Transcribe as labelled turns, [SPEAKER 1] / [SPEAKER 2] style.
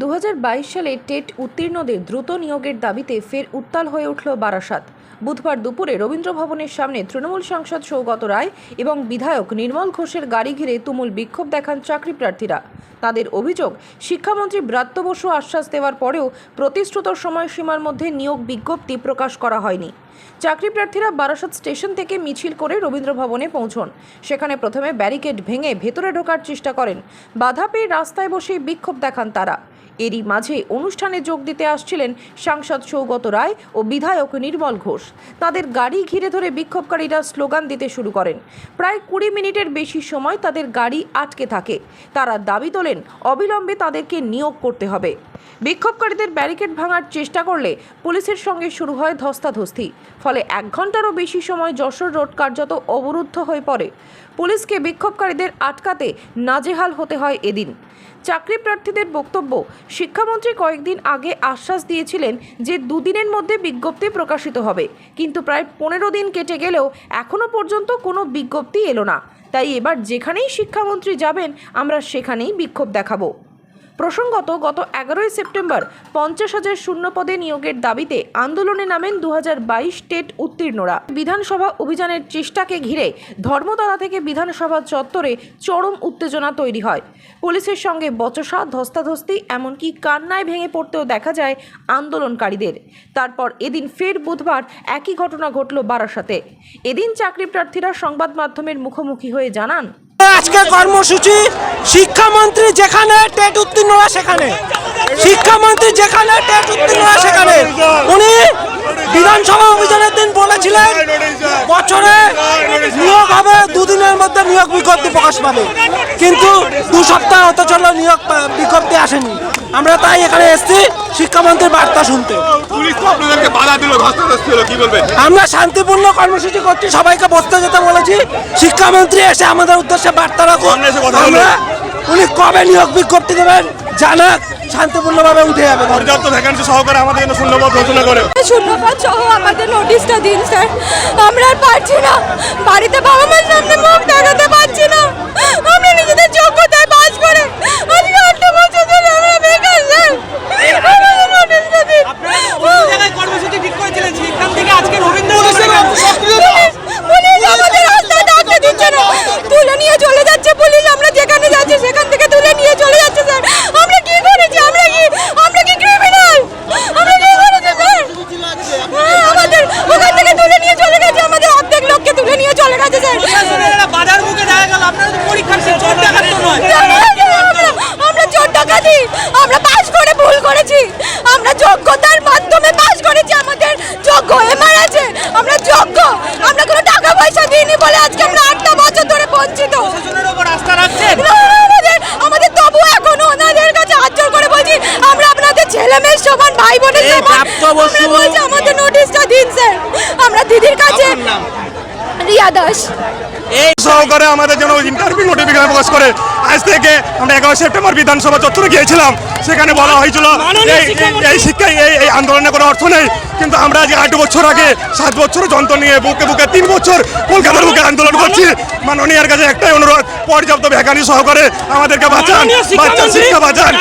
[SPEAKER 1] দু হাজার বাইশ সালে টেট উত্তীর্ণদের দ্রুত নিয়োগের দাবিতে ফের উত্তাল হয়ে উঠল বারাসাত। বুধবার দুপুরে রবীন্দ্র ভবনের সামনে তৃণমূল সাংসদ সৌগত রায় এবং বিধায়ক নির্মল ঘোষের গাড়ি ঘিরে তুমুল বিক্ষোভ দেখান চাকরি প্রার্থীরা। তাদের অভিযোগ, শিক্ষামন্ত্রী ব্রাত্য বসু আশ্বাস দেওয়ার পরেও প্রতিশ্রুত সময়সীমার মধ্যে নিয়োগ বিজ্ঞপ্তি প্রকাশ করা হয়নি। চাকরি প্রার্থীরা বারাসাত স্টেশন থেকে মিছিল করে রবীন্দ্র ভবনে পৌঁছন। সেখানে প্রথমে ব্যারিকেড ভেঙে ভেতরে ঢোকার চেষ্টা করেন। বাধা পেয়ে রাস্তায় বসে বিক্ষোভ দেখান তারা। এরই মাঝে অনুষ্ঠানে যোগ দিতে আসছিলেন সাংসদ সৌগত রায় ও বিধায়ক নির্মল ঘোষ। তাদের গাড়ি ঘিরে ধরে বিক্ষোভকারীরা স্লোগান দিতে শুরু করেন। প্রায় কুড়ি মিনিটের বেশি সময় তাদের গাড়ি আটকে থাকে। তারা দাবি তোলেন, অবিলম্বে তাদেরকে নিয়োগ করতে হবে। বিক্ষোভকারীদের ব্যারিকেড ভাঙার চেষ্টা করলে পুলিশের সঙ্গে শুরু হয় ধস্তাধস্তি। ফলে এক ঘন্টারও বেশি সময় যশোর রোড কার্যত অবরুদ্ধ হয়ে পড়ে। পুলিশকে বিক্ষোভকারীদের আটকাতে নাজেহাল হতে হয় এদিন। চাকরি প্রার্থীদের বক্তব্য শিক্ষামন্ত্রী কয়েকদিন আগে আশ্বাস দিয়েছিলেন যে দুদিনের মধ্যে বিজ্ঞপ্তি প্রকাশিত হবে। কিন্তু প্রায় পনেরো দিন কেটে গেলেও এখনও পর্যন্ত কোনো বিজ্ঞপ্তি এলো না। তাই এবার যেখানেই শিক্ষামন্ত্রী যাবেন, আমরা সেখানেই বিক্ষোভ দেখাবো। প্রসঙ্গত, গত এগারোই সেপ্টেম্বর পঞ্চাশ হাজার শূন্য পদে নিয়োগের দাবিতে আন্দোলনে নামেন দু টেট উত্তীর্ণরা। বিধানসভা অভিযানের চেষ্টাকে ঘিরে ধর্মতলা থেকে বিধানসভা চত্বরে চরম উত্তেজনা তৈরি হয়। পুলিশের সঙ্গে বচসা, ধস্তাধস্তি, এমনকি কান্নায় ভেঙে পড়তেও দেখা যায় আন্দোলনকারীদের। তারপর এদিন ফের বুধবার একই ঘটনা ঘটল বারাসাতে। এদিন চাকরি প্রার্থীরা সংবাদ মাধ্যমের মুখোমুখি হয়ে জানান
[SPEAKER 2] আজকে কর্মসূচি, শিক্ষামন্ত্রী যেখানে, টেট উত্তীর্ণরা সেখানে। শিক্ষামন্ত্রী যেখানে, টেট উত্তীর্ণরা সেখানে। উনি বিধানসভা অভিযানের দিন বলেছিলেন, বছরে নিয়োগ হবে মধ্যে নিয়োগ বিজ্ঞপ্তি প্রকাশ পাবে। কিন্তু দু সপ্তাহ হতে চলল নিয়োগ বিজ্ঞপ্তি আসেনি। আমরা তাই এখানে এসেছি শিক্ষামন্ত্রীর বার্তা শুনতে।
[SPEAKER 3] পুলিশ তো আপনাদেরকে বাধা দিল ধস্তাধস্তি হলো কি বলবেন?
[SPEAKER 2] আমরা শান্তিপূর্ণ কর্মসূচি করছি সবাইকে বসতে যেতে বলেছি। শিক্ষামন্ত্রী এসে আমাদের উদ্দেশ্যে বার্তা রাখুন। আমরা উনি কবে নিয়োগ বিজ্ঞপ্তি দেবেন জানাক শান্তিপূর্ণভাবে উঠে যাবে।
[SPEAKER 3] পর্যাপ্ত ভ্যাকান্সি সহকারে আমাদের জন্য শূন্যপদ ঘোষণা করে।
[SPEAKER 4] শূন্যপদ সহ আমাদের নোটিশটা দিন স্যার আমরা আর পারছি না বাড়িতে বাবা মার সামনে মুখ দেখাতে পারছি না আমরা নিজেদের যোগ্যতায় বাজ করে আজকে আটটা বছর ধরে আমরা বেকার স্যার আমাদের নোটিশটা দিন
[SPEAKER 2] কর্মসূচি ঠিক করেছিলেন সেখান থেকে আজকে
[SPEAKER 4] পুলিশ পুলিশ আমাদের রাস্তায় ডাকতে দিচ্ছে না তুলে নিয়ে চলে যাচ্ছে পুলিশ আমরা যেখানে যাচ্ছি সেখান থেকে তুলে নিয়ে চলে যাচ্ছে স্যার আমরা কি করেছি আমরা কি আমরা কি ক্রিমিনাল আমরা কি করেছি স্যার হ্যাঁ, আমাদের ওখান থেকে তুলে নিয়ে চলে গেছে আমাদের অর্ধেক লোককে তুলে নিয়ে চলে গেছে স্যার
[SPEAKER 2] বাজার মুখে দেখা গেল আপনারা তো পরীক্ষার শেষ চোর ডাকাত তো নয়
[SPEAKER 4] আমরা- আমরা চোর ডাকাতি আমরা পাস করে ভুল করেছি আমরা যোগ্যতার মাধ্যমে পাস করেছি আমাদের যোগ্য এমআর আছে আমরা যোগ্য আমরা কোনো টাকা পয়সা দিইনি বলে আজকে আমরা আটটা বছর ধরে বঞ্চিত
[SPEAKER 2] প্রশাসনের উপর আস্থা রাখছেন
[SPEAKER 4] না, আমাদের আমাদের তবু এখনও ওনাদের কাছে হাত জোর করে বলছি আমরা আপনাদের ছেলে মেয়ের সমান ভাই বোনের
[SPEAKER 2] এই
[SPEAKER 4] সমান
[SPEAKER 2] প্রাপ্ত বস্তু-
[SPEAKER 4] আমরা বলছি আমাদের নোটিশটা দিন স্যার আমরা দিদির কাছে রিয়া দাস।
[SPEAKER 3] এই সহকারে আমাদের জন্য ইন্টারভিউ নোটিফিকেশন প্রকাশ করে আজ থেকে আমরা এগারো সেপ্টেম্বর বিধানসভা চত্বরে গিয়েছিলাম। সেখানে বলা হয়েছিল এই- শিক্ষা এই এই আন্দোলনে কোনো অর্থ নেই। কিন্তু আমরা আজ আট বছর আগে সাত বছর যন্ত্র নিয়ে বুকে বুকে তিন বছর কলকাতার বুকে আন্দোলন করছি মাননীয়ার কাছে একটাই অনুরোধ পর্যাপ্ত ভ্যাকানি সহকারে আমাদেরকে বাঁচান বাচ্চা শিক্ষা বাঁচান।